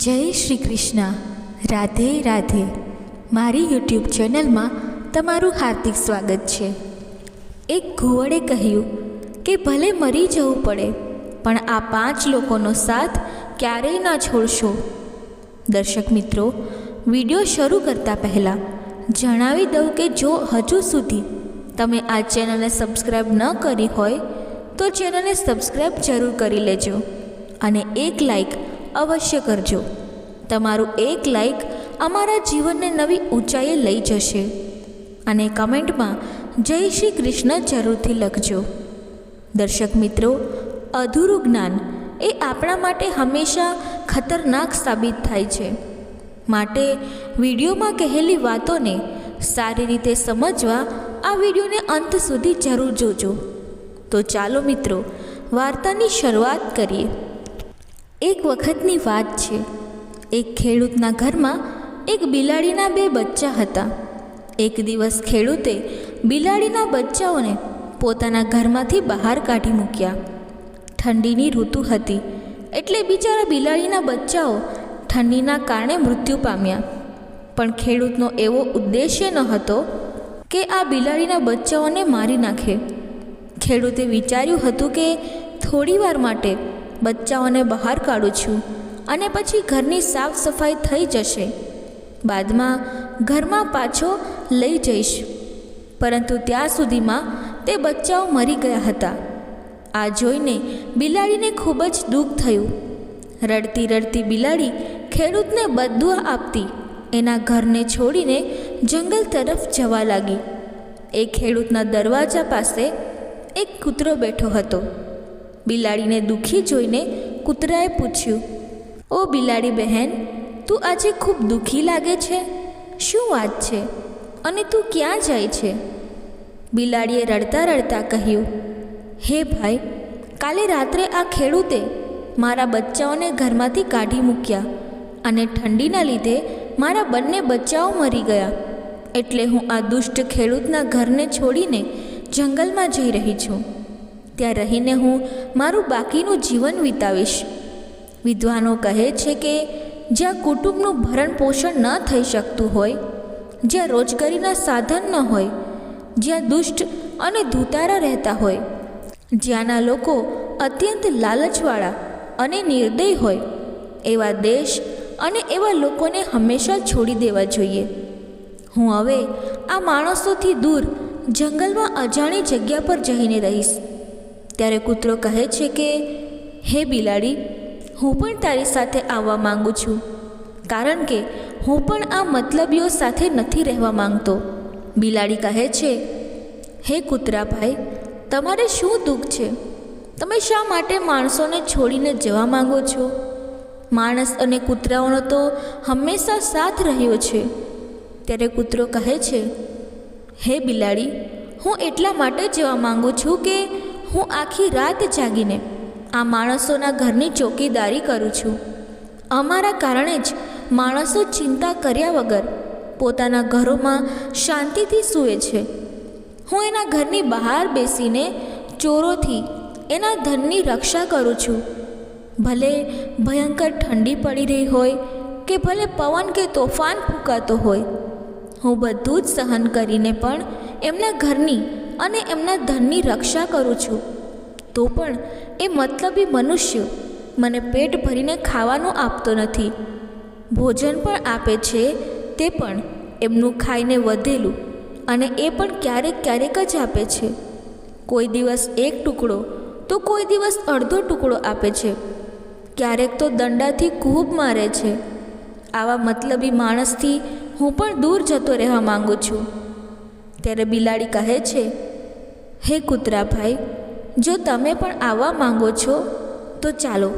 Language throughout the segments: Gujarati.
જય શ્રી કૃષ્ણ. રાધે રાધે. મારી યુટ્યુબ ચેનલમાં તમારું હાર્દિક સ્વાગત છે. એક ઘુવડે કહ્યું કે ભલે મરી જવું પડે, પણ આ પાંચ લોકોનો સાથ ક્યારેય ન છોડશો. દર્શક મિત્રો, વીડિયો શરૂ કરતાં પહેલાં જણાવી દઉં કે જો હજુ સુધી તમે આ ચેનલને સબસ્ક્રાઈબ ન કરી હોય, તો ચેનલને સબસ્ક્રાઈબ જરૂર કરી લેજો અને એક લાઈક અવશ્ય કરજો. તમારું એક લાઈક અમારા જીવનને નવી ઊંચાઈએ લઈ જશે. અને કમેન્ટમાં જય શ્રી કૃષ્ણ જરૂરથી લખજો. દર્શક મિત્રો, અધૂરું જ્ઞાન એ આપણા માટે હંમેશા ખતરનાક સાબિત થાય છે. માટે વિડીયોમાં કહેલી વાતોને સારી રીતે સમજવા આ વિડીયોને અંત સુધી જરૂર જોજો. તો ચાલો મિત્રો, વાર્તાની શરૂઆત કરીએ. એક વખતની વાત છે. એક ખેડૂતના ઘરમાં એક બિલાડીના બે બચ્ચા હતા. એક દિવસ ખેડૂતે બિલાડીના બચ્ચાઓને પોતાના ઘરમાંથી બહાર કાઢી મૂક્યા. ઠંડીની ઋતુ હતી એટલે બિચારા બિલાડીના બચ્ચાઓ ઠંડીના કારણે મૃત્યુ પામ્યા. પણ ખેડૂતનો એવો ઉદ્દેશ્ય ન હતો કે આ બિલાડીના બચ્ચાઓને મારી નાખે. ખેડૂતે વિચાર્યું હતું કે થોડી વાર માટે બચ્ચાઓને બહાર કાઢું છું અને પછી ઘરની સાફ સફાઈ થઈ જશે. બાદમાં ઘરમાં પાછો લઈ જઈશ. પરંતુ ત્યાં સુધીમાં તે બચ્ચાઓ મરી ગયા હતા. આ જોઈને બિલાડીને ખૂબ જ દુઃખ થયું. રડતી રડતી બિલાડી ખેડૂતને બદુઆ આપતી. એના ઘરને છોડીને જંગલ તરફ જવા લાગી. એ ખેડૂતના દરવાજા પાસે એક કૂતરો બેઠો હતો. બિલાડીને દુઃખી જોઈને કૂતરાએ પૂછ્યું, ઓ બિલાડી બહેન, તું આજે ખૂબ દુઃખી લાગે છે? શું વાત છે? અને તું ક્યાં જાય છે? બિલાડીએ રડતા રડતા કહ્યું, હે ભાઈ, કાલે રાત્રે આ ખેડૂતે મારા બચ્ચાઓને ઘરમાંથી કાઢી મૂક્યા અને ઠંડીના લીધે મારા બંને બચ્ચાઓ મરી ગયા. એટલે હું આ દુષ્ટ ખેડૂતના ઘરને છોડીને જંગલમાં જઈ રહી છું. ત્યાં રહીને હું મારું બાકીનું જીવન વિતાવીશ. વિદ્વાનો કહે છે કે, જ્યાં કુટુંબનું ભરણ પોષણ ન થઈ શકતું હોય, જ્યાં રોજગારીના સાધન ન હોય, જ્યાં દુષ્ટ અને ધૂતારા રહેતા હોય, જ્યાંના લોકો અત્યંત લાલચવાળા અને નિર્દય હોય, એવા દેશ અને એવા લોકોને હંમેશા છોડી દેવા જોઈએ. હું હવે આ માણસોથી દૂર જંગલમાં અજાણી જગ્યા પર જઈને રહીશ. ત્યારે કૂતરો કહે છે કે, હે બિલાડી, હું પણ તારી સાથે આવવા માંગુ છું, કારણ કે હું પણ આ મતલબીઓ સાથે નથી રહેવા માંગતો. બિલાડી કહે છે, હે કૂતરાભાઈ, તમારે શું દુઃખ છે? તમે શા માટે માણસોને છોડીને જવા માંગો છો? માણસ અને કૂતરાઓનો તો હંમેશા સાથ રહ્યો છે. ત્યારે કૂતરો કહે છે, હે બિલાડી, હું એટલા માટે જવા માગું છું કે હું આખી રાત જાગીને આ માણસોના ઘરની ચોકીદારી કરું છું. અમારા કારણે જ માણસો ચિંતા કર્યા વગર પોતાના ઘરોમાં શાંતિથી સૂવે છે. હું એના ઘરની બહાર બેસીને ચોરોથી એના ધનની રક્ષા કરું છું. ભલે ભયંકર ઠંડી પડી રહી હોય કે ભલે પવન કે તોફાન ફૂંકાતો હોય, હું બધું જ સહન કરીને પણ એમના ઘરની અને એમના ધનની રક્ષા કરું છું. તો પણ એ મતલબી મનુષ્ય મને પેટ ભરીને ખાવાનું આપતો નથી. ભોજન પણ આપે છે, તે પણ એમનું ખાઈને વધેલું અને એ પણ ક્યારેક ક્યારેક જ આપે છે. કોઈ દિવસ એક ટુકડો તો કોઈ દિવસ અડધો ટુકડો આપે છે. ક્યારેક તો દંડાથી ખૂબ મારે છે. આવા મતલબી માણસથી હું પણ દૂર જતો રહેવા માંગુ છું. ત્યારે બિલાડી કહે છે, હે કૂતરાભાઈ, જો તમે પણ આવવા માંગો છો, તો ચાલો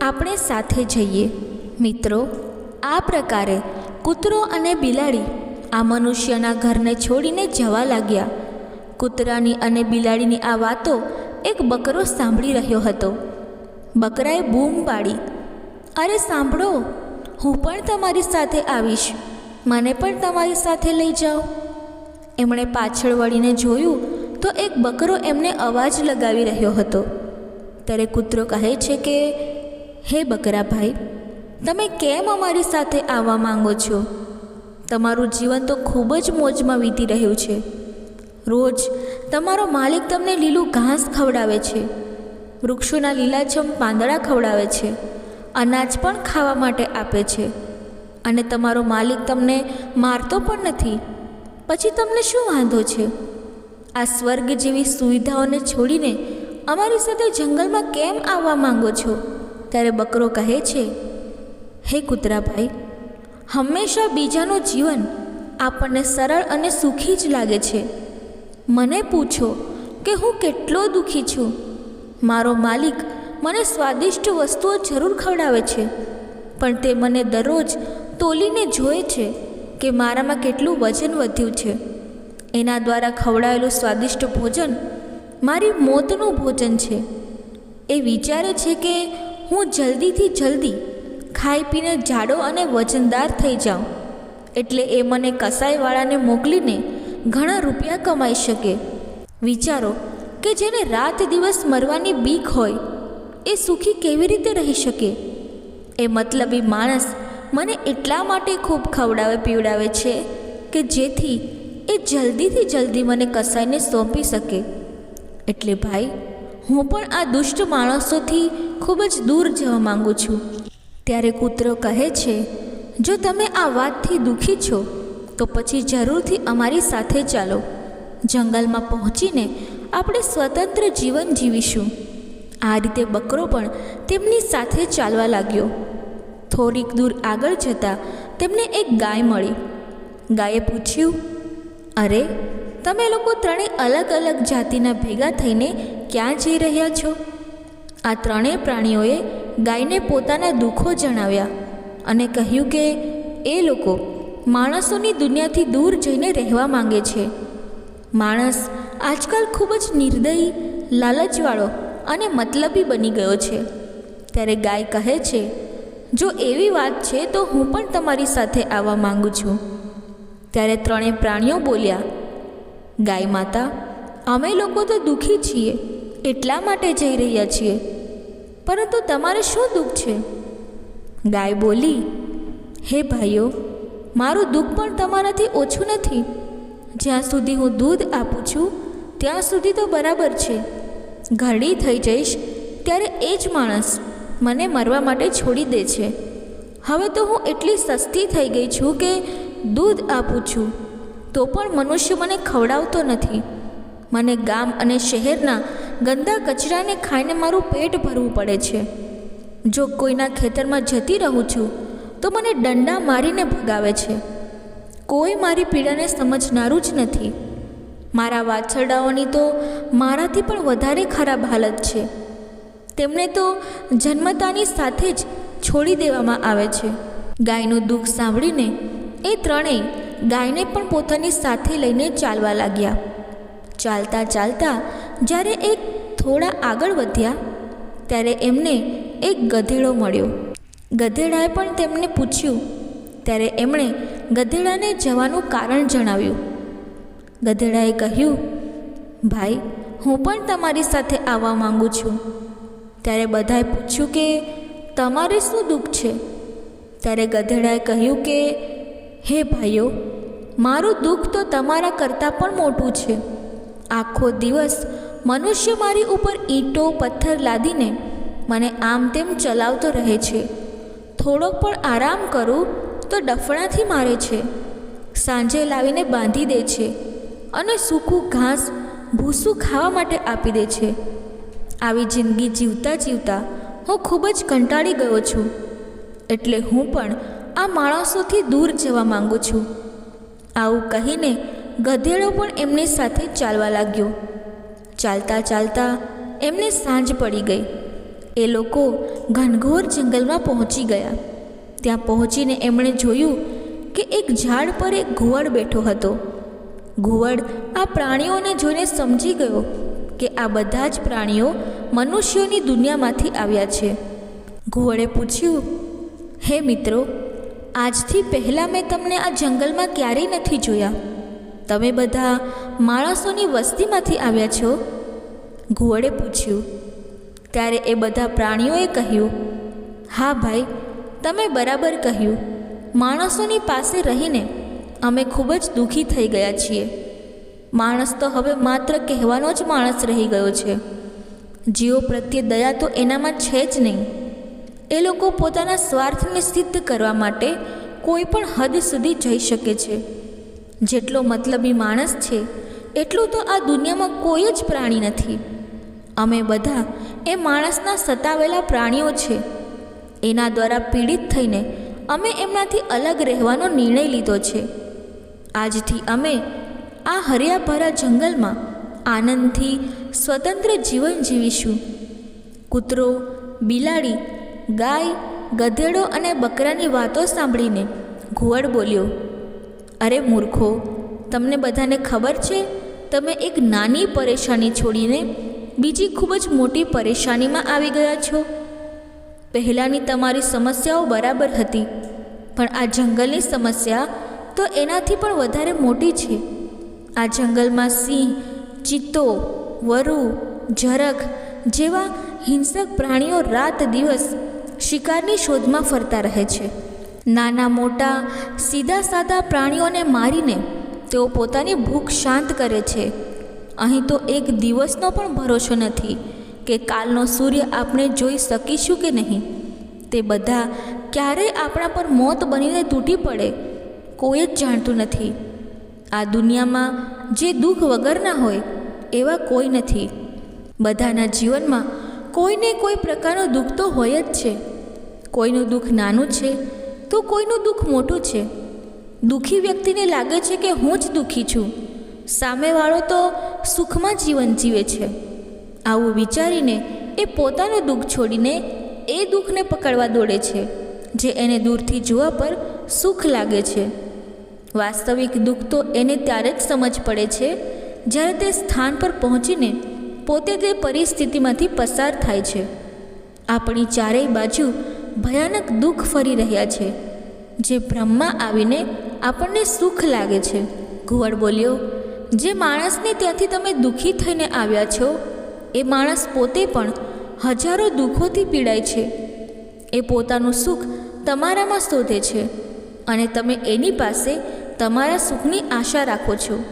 આપણે સાથે જઈએ. મિત્રો, આ પ્રકારે કૂતરો અને બિલાડી આ મનુષ્યના ઘરને છોડીને જવા લાગ્યા. કૂતરાની અને બિલાડીની આ વાતો એક બકરો સાંભળી રહ્યો હતો. બકરાએ બૂમ પાડી, અરે સાંભળો, હું પણ તમારી સાથે આવીશ. મને પણ તમારી સાથે લઈ જાઓ. એમણે પાછળ વળીને જોયું તો એક બકરો એમને અવાજ લગાવી રહ્યો હતો. ત્યારે કૂતરો કહે છે કે, હે બકરાભાઈ તમે કેમ અમારી સાથે આવવા માંગો છો? તમારું જીવન તો ખૂબ જ મોજમાં વીતી રહ્યું છે. રોજ તમારો માલિક તમને લીલું ઘાસ ખવડાવે છે. વૃક્ષોના લીલાછમ પાંદડા ખવડાવે છે. અનાજ પણ ખાવા માટે આપે છે. અને તમારો માલિક તમને મારતો પણ નથી. પછી તમને શું વાંધો છે? આ સ્વર્ગ જેવી સુવિધાઓને છોડીને અમારી સાથે જંગલમાં કેમ આવવા માંગો છો? ત્યારે બકરો કહે છે, હે કૂતરાભાઈ, હંમેશા બીજાનું જીવન આપણને સરળ અને સુખી જ લાગે છે. મને પૂછો કે હું કેટલો દુઃખી છું. મારો માલિક મને સ્વાદિષ્ટ વસ્તુઓ જરૂર ખવડાવે છે, પણ તે મને દરરોજ તોલીને જોએ છે. કે મારામાં કેટલું વજન વધ્યું છે? એના દ્વારા ખવડાયેલું સ્વાદિષ્ટ ભોજન મારી મોતનું ભોજન છે. એ વિચારે છે કે હું જલ્દીથી જલ્દી ખાઈ પીને જાડો અને વજનદાર થઈ જાઉં. એટલે એ મને કસાઈવાળાને મોકલીને ઘણા રૂપિયા કમાઈ શકે. વિચારો કે જેને રાત દિવસ મરવાની બીક હોય, એ સુખી કેવી રીતે રહી શકે? એ મતલબી માણસ મને એટલા માટે ખૂબ ખવડાવે, પીવડાવે છે કે જેથી એ જલ્દીથી જલ્દી મને કસાઈને સોંપી શકે. એટલે ભાઈ, હું પણ આ દુષ્ટ માણસોથી ખૂબ જ દૂર જવા માંગુ છું. ત્યારે કૂતરો કહે છે, જો તમે આ વાતથી દુઃખી છો, તો પછી જરૂરથી અમારી સાથે ચાલો. જંગલમાં પહોંચીને આપણે સ્વતંત્ર જીવન જીવીશું. આ રીતે બકરો પણ તેમની સાથે ચાલવા લાગ્યો. થોડીક દૂર આગળ જતાં તેમને એક ગાય મળી. ગાયે પૂછ્યું, અરે, તમે લોકો ત્રણેય અલગ અલગ જાતિના ભેગા થઈને ક્યાં જઈ રહ્યા છો? આ ત્રણેય પ્રાણીઓએ ગાયને પોતાના દુઃખો જણાવ્યા અને કહ્યું કે, એ લોકો માણસોની દુનિયાથી દૂર જઈને રહેવા માંગે છે. માણસ આજકાલ ખૂબ જ નિર્દયી, લાલચવાળો અને મતલબી બની ગયો છે. ત્યારે ગાય કહે છે જો એવી વાત છે, તો હું પણ તમારી સાથે આવવા માંગુ છું. ત્યારે ત્રણેય પ્રાણીઓ બોલ્યા, ગાય માતા, અમે લોકો તો દુઃખી છીએ, એટલા માટે જઈ રહ્યા છીએ. પરંતુ તમારે શું દુઃખ છે? ગાય બોલી, હે ભાઈઓ, મારું દુઃખ પણ તમારાથી ઓછું નથી. જ્યાં સુધી હું દૂધ આપું છું, ત્યાં સુધી તો બરાબર છે. ઘરડી થઈ જઈશ, ત્યારે એ જ માણસ મને મરવા માટે છોડી દે છે. હવે તો હું એટલી સસ્તી થઈ ગઈ છું કે દૂધ આપું છું. તો પણ મનુષ્ય મને ખવડાવતો નથી. મને ગામ અને શહેરના ગંદા કચરાને ખાઈને મારું પેટ ભરવું પડે છે. જો કોઈના ખેતરમાં જતી રહું છું, તો મને દંડા મારીને ભગાવે છે. કોઈ મારી પીડાને સમજનારું જ નથી. મારા વાછરડાઓની તો મારાથી પણ વધારે ખરાબ હાલત છે. તેમને તો જન્મતાની સાથે જ છોડી દેવામાં આવે છે. ગાયનું દુઃખ સાંભળીને એ ત્રણેય ગાયને પણ પોતાની સાથે લઈને ચાલવા લાગ્યા. ચાલતા ચાલતા જ્યારે એ થોડા આગળ વધ્યા, ત્યારે એમને એક ગધેડો મળ્યો. ગધેડાએ પણ તેમને પૂછ્યું, ત્યારે એમણે ગધેડાને જવાનું કારણ જણાવ્યું. ગધેડાએ કહ્યું, ભાઈ, હું પણ તમારી સાથે આવવા માંગુ છું. ત્યારે બધાએ પૂછ્યું કે, તમારે શું દુઃખ છે? ત્યારે ગધેડાએ કહ્યું કે, હે ભાઈઓ, મારું દુઃખ તો તમારા કરતાં પણ મોટું છે. આખો દિવસ મનુષ્ય મારી ઉપર ઈંટો, પથ્થર લાદીને મને આમ તેમ ચલાવતો રહે છે. થોડોક પણ આરામ કરું તો ડફણાથી મારે છે. સાંજે લાવીને બાંધી દે છે અને સૂકું ઘાસ ભૂસું ખાવા માટે આપી દે છે. આવી જિંદગી જીવતા જીવતા હું ખૂબ જ કંટાળી ગયો છું. એટલે હું પણ આ માણસોથી દૂર જવા માગું છું. આવું કહીને ગધેડો પણ એમની સાથે ચાલવા લાગ્યો. ચાલતા ચાલતા એમને સાંજ પડી ગઈ. એ લોકો ઘનઘોર જંગલમાં પહોંચી ગયા. ત્યાં પહોંચીને એમણે જોયું કે એક ઝાડ પર એક ઘુવડ બેઠો હતો. ઘુવડ આ પ્રાણીઓને જોઈને સમજી ગયો કે આ બધા જ પ્રાણીઓ મનુષ્યોની દુનિયામાંથી આવ્યા છે. ઘુવડે પૂછ્યું, હે મિત્રો, આજથી પહેલાં મેં તમને આ જંગલમાં ક્યારેય નથી જોયા? તમે બધા માણસોની વસ્તીમાંથી આવ્યા છો? ઘુવડે પૂછ્યું, ત્યારે એ બધા પ્રાણીઓએ કહ્યું, હા ભાઈ, તમે બરાબર કહ્યું. માણસોની પાસે રહીને અમે ખૂબ જ દુઃખી થઈ ગયા છીએ. માણસ તો હવે માત્ર કહેવાનો જ માણસ રહી ગયો છે. જીવો પ્રત્યે દયા તો એનામાં છે જ નહીં. એ લોકો પોતાના સ્વાર્થને સિદ્ધ કરવા માટે કોઈ પણ હદ સુધી જઈ શકે છે. જેટલો મતલબી માણસ છે, એટલું તો આ દુનિયામાં કોઈ જ પ્રાણી નથી. અમે બધા એ માણસના સતાવેલા પ્રાણીઓ છે. એના દ્વારા પીડિત થઈને અમે એમનાથી અલગ રહેવાનો નિર્ણય લીધો છે. આજથી અમે આ હરિયાભરા જંગલમાં આનંદથી સ્વતંત્ર જીવન જીવીશું. કૂતરો, બિલાડી, ગાય, ગધેડો અને બકરાની વાતો સાંભળીને ઘુવડ બોલ્યો, અરે મૂર્ખો, તમને બધાને ખબર છે, તમે એક નાની પરેશાની છોડીને બીજી ખૂબ જ મોટી પરેશાનીમાં આવી ગયા છો. પહેલાંની તમારી સમસ્યાઓ બરાબર હતી, પણ આ જંગલની સમસ્યા તો એનાથી પણ વધારે મોટી છે. આ જંગલમાં સિંહ, ચિત્તો, વરુ ઝરખ જેવા હિંસક પ્રાણીઓ રાત દિવસ શિકારની શોધમાં ફરતા રહે છે. નાના, મોટા, સીધા, સાદા પ્રાણીઓને મારીને તેઓ પોતાની ભૂખ શાંત કરે છે. અહીં તો એક દિવસનો પણ ભરોસો નથી કે કાલનો સૂર્ય આપણે જોઈ શકીશું કે નહીં. તે બધા ક્યારેય આપણા પર મોત બનીને તૂટી પડે, કોઈ જ જાણતું નથી. આ દુનિયામાં જે દુઃખ વગરના હોય, એવા કોઈ નથી. બધાના જીવનમાં કોઈને કોઈ પ્રકારનો દુઃખ તો હોય જ છે. કોઈનું દુઃખ નાનું છે, તો કોઈનું દુઃખ મોટું છે. દુઃખી વ્યક્તિને લાગે છે કે હું જ દુઃખી છું. સામેવાળો તો સુખમાં જીવન જીવે છે. આવું વિચારીને એ પોતાનું દુઃખ છોડીને એ દુઃખને પકડવા દોડે છે, જે એને દૂરથી જોવા પર સુખ લાગે છે. વાસ્તવિક દુઃખ તો એને ત્યારે જ સમજ પડે છે, જ્યારે તે સ્થાન પર પહોંચીને પોતે તે પરિસ્થિતિમાંથી પસાર થાય છે. આપણી ચારેય બાજુ ભયાનક દુઃખ ફરી રહ્યા છે, જે ભ્રમમાં આવીને આપણને સુખ લાગે છે. ઘુવડ બોલ્યો, જે માણસને ત્યાંથી તમે દુઃખી થઈને આવ્યા છો, એ માણસ પોતે પણ હજારો દુઃખોથી પીડાય છે. એ પોતાનું સુખ તમારામાં શોધે છે અને તમે એની પાસે તમારા સુખની આશા રાખો છો.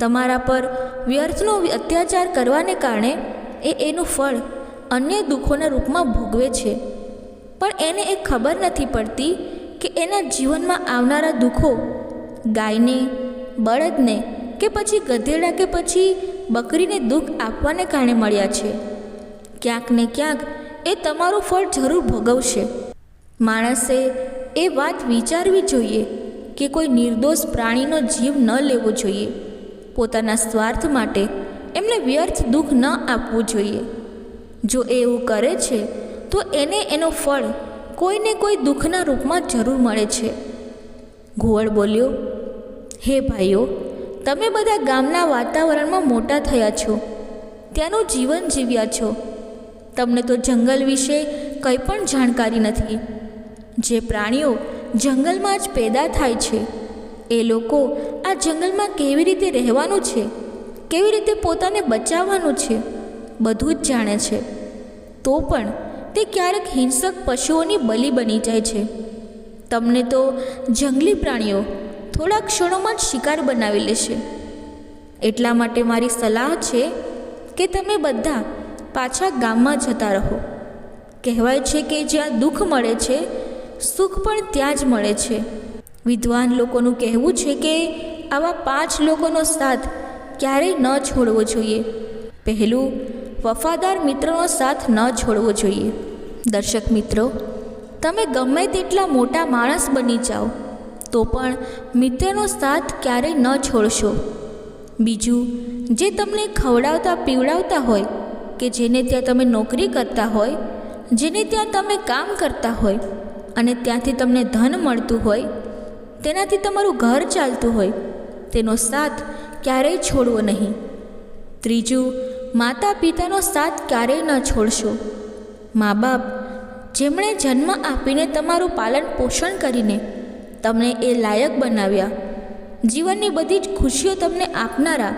તમારા પર વ્યર્થનો અત્યાચાર કરવાને કારણે એ એનું ફળ અન્ય દુઃખોના રૂપમાં ભોગવે છે. પણ એને એ ખબર નથી પડતી કે એના જીવનમાં આવનારા દુઃખો ગાયને, બળદને કે પછી ગધેડા કે પછી બકરીને દુઃખ આપવાને કારણે મળ્યા છે. ક્યાંક ને ક્યાંક એ તમારું ફળ જરૂર ભોગવશે. માણસે એ વાત વિચારવી જોઈએ કે કોઈ નિર્દોષ પ્રાણીનો જીવ ન લેવો જોઈએ. પોતાના સ્વાર્થ માટે એમને વ્યર્થ દુઃખ ન આપવું જોઈએ. જો એવું કરે છે, તો એને એનો ફળ કોઈને કોઈ દુઃખના રૂપમાં જરૂર મળે છે. ઘુવડ બોલ્યો, હે ભાઈઓ, તમે બધા ગામના વાતાવરણમાં મોટા થયા છો. ત્યાંનું જીવન જીવ્યા છો. તમને તો જંગલ વિશે કંઈ પણ જાણકારી નથી. જે પ્રાણીઓ જંગલમાં જ પેદા થાય છે. એ લોકો આ જંગલમાં કેવી રીતે રહેવાનું છે? કેવી રીતે પોતાને બચાવવાનું છે? બધું જ જાણે છે. તો પણ તે ક્યારેક હિંસક પશુઓની બલી બની જાય છે. તમને તો જંગલી પ્રાણીઓ થોડા ક્ષણોમાં જ શિકાર બનાવી લેશે. એટલા માટે મારી સલાહ છે કે તમે બધા પાછા ગામમાં જતા રહો. કહેવાય છે કે જ્યાં દુઃખ મળે છે સુખ પણ ત્યાં જ મળે છે. વિદ્વાન લોકોનું કહેવું છે કે આવા પાંચ લોકોનો સાથ ક્યારેય ન છોડવો જોઈએ. પહેલું, વફાદાર મિત્રનો સાથ ન છોડવો જોઈએ. દર્શક મિત્રો, તમે ગમે તેટલા મોટા માણસ બની જાઓ, તો પણ મિત્રનો સાથ ક્યારેય ન છોડશો. બીજું, જે તમને ખવડાવતા પીવડાવતા હોય, કે જેને ત્યાં તમે નોકરી કરતા હોય, જેને ત્યાં તમે કામ કરતા હોય અને ત્યાંથી તમને ધન મળતું હોય, તેનાથી તમારું ઘર ચાલતું હોય, તેનો સાથ ક્યારેય છોડવો નહીં. ત્રીજું માતા પિતાનો સાથ ક્યારેય ન છોડશો. મા બાપ જેમણે જન્મ આપીને તમારું પાલન પોષણ કરીને તમને એ લાયક બનાવ્યા. જીવનની બધી જ ખુશીઓ તમને આપનારા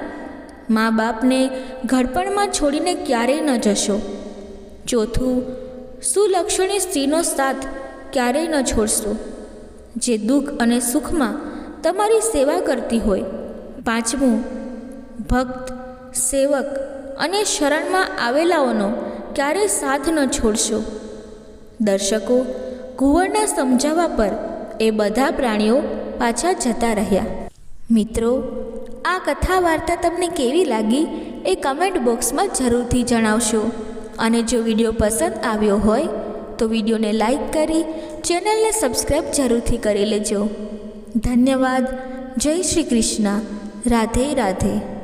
મા બાપને ઘડપણમાં છોડીને ક્યારેય ન જશો. ચોથું, સુલક્ષણી સ્ત્રીનો સાથ ક્યારેય ન છોડશો. જે દુઃખ અને સુખમાં તમારી સેવા કરતી હોય. પાંચમું, ભક્ત, સેવક અને શરણમાં આવેલાઓનો ક્યારેય સાથ ન છોડશો. દર્શકો, કુંવરના સમજાવવા પર એ બધા પ્રાણીઓ પાછા જતા રહ્યા. મિત્રો, આ કથા વાર્તા તમને કેવી લાગી એ કમેન્ટ બોક્સમાં જરૂરથી જણાવશો. અને જો વીડિયો પસંદ આવ્યો હોય તો વિડીયોને લાઈક કરી, ચેનલને સબસ્ક્રાઈબ જરૂરથી કરી લેજો. ધન્યવાદ. જય શ્રી કૃષ્ણ. રાધે રાધે.